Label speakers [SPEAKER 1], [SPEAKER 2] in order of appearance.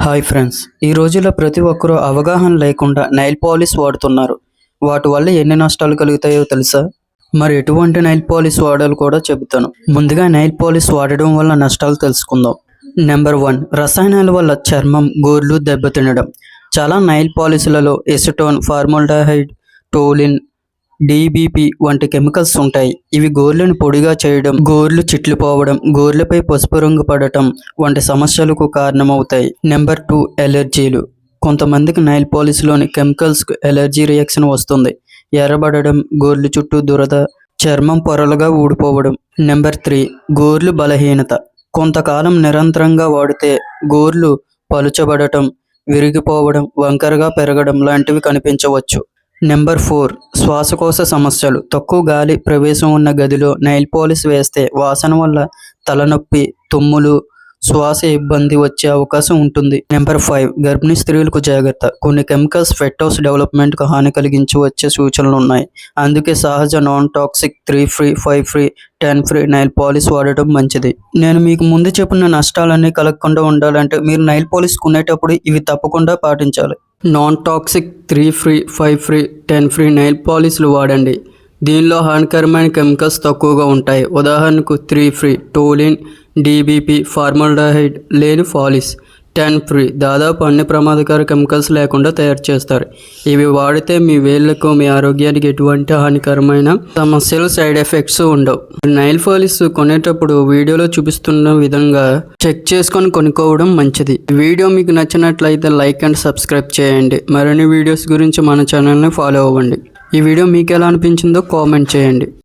[SPEAKER 1] Hi friends ఈ రోజుల్లో ప్రతి ఒక్కరూ అవగాహన లేకుండా నైల్ పాలిష్ వాడుతున్నారు. వాటి వల్ల ఎన్ని నష్టాలు కలుగుతాయో తెలుసా? మరి ఎటువంటి నైల్ పాలిష్ వాడాలో కూడా చెబుతాను. ముందుగా నైల్ పాలిష్ వాడడం వల్ల నష్టాలు తెలుసుకుందాం. నెంబర్ వన్ రసాయనాల వల్ల చర్మం గోర్లు దెబ్బతినడం. చాలా నైల్ పాలిష్లలో ఎసిటోన్ ఫార్మల్డహైడ్ టోలిన్ డిబిపి వంటి కెమికల్స్ ఉంటాయి. ఇవి గోర్లను పొడిగా చేయడం గోర్లు చిట్లిపోవడం గోర్లపై పసుపు రంగు పడటం వంటి సమస్యలకు కారణమవుతాయి. నెంబర్ టూ ఎలర్జీలు. కొంతమందికి నైల్ పాలిష్లోని కెమికల్స్కు ఎలర్జీ రియాక్షన్ వస్తుంది. ఎర్రబడడం గోర్లు చుట్టూ దురద చర్మం పొరలుగా ఊడిపోవడం. నెంబర్ త్రీ గోర్లు బలహీనత. కొంతకాలం నిరంతరంగా వాడితే గోర్లు పలుచబడటం విరిగిపోవడం వంకరగా పెరగడం లాంటివి కనిపించవచ్చు. నెంబర్ ఫోర్ శ్వాసకోశ సమస్యలు. తక్కువ గాలి ప్రవేశం ఉన్న గదిలో నైల్ పాలిష్ వేస్తే వాసన వల్ల తలనొప్పి తుమ్ములు శ్వాస ఇబ్బంది వచ్చే అవకాశం ఉంటుంది. నెంబర్ ఫైవ్ గర్భిణీ స్త్రీలకు జాగ్రత్త. కొన్ని కెమికల్స్ ఫెట్టోస్ డెవలప్మెంట్కు హాని కలిగించి వచ్చే సూచనలు ఉన్నాయి. అందుకే సహజ non toxic three free five free ten free nail polish వాడటం మంచిది. నేను మీకు ముందు చెప్పిన నష్టాలన్నీ కలగకుండా ఉండాలంటే మీరు నైల్ పాలిష్ కొనేటప్పుడు ఇవి తప్పకుండా పాటించాలి. Non toxic three free five free ten free nail పాలిష్లు వాడండి. దీనిలో హానికరమైన కెమికల్స్ తక్కువగా ఉంటాయి. ఉదాహరణకు three free toluene DBP formaldehyde లేని పాలిష్. Ten free. దాదాపు అన్ని ప్రమాదకర కెమికల్స్ లేకుండా తయారు చేస్తారు. ఇవి వాడితే మీ వేళ్ళకు మీ ఆరోగ్యానికి ఎటువంటి హానికరమైన సమస్యలు సైడ్ ఎఫెక్ట్స్ ఉండవు. నైల్ ఫాలిస్ కొనేటప్పుడు వీడియోలో చూపిస్తున్న విధంగా చెక్ చేసుకొని కొనుక్కోవడం మంచిది. వీడియో మీకు నచ్చినట్లయితే లైక్ అండ్ సబ్స్క్రైబ్ చేయండి. మరిన్ని వీడియోస్ గురించి మన ఛానల్ని ఫాలో అవ్వండి. ఈ వీడియో మీకు ఎలా అనిపించిందో కామెంట్ చేయండి.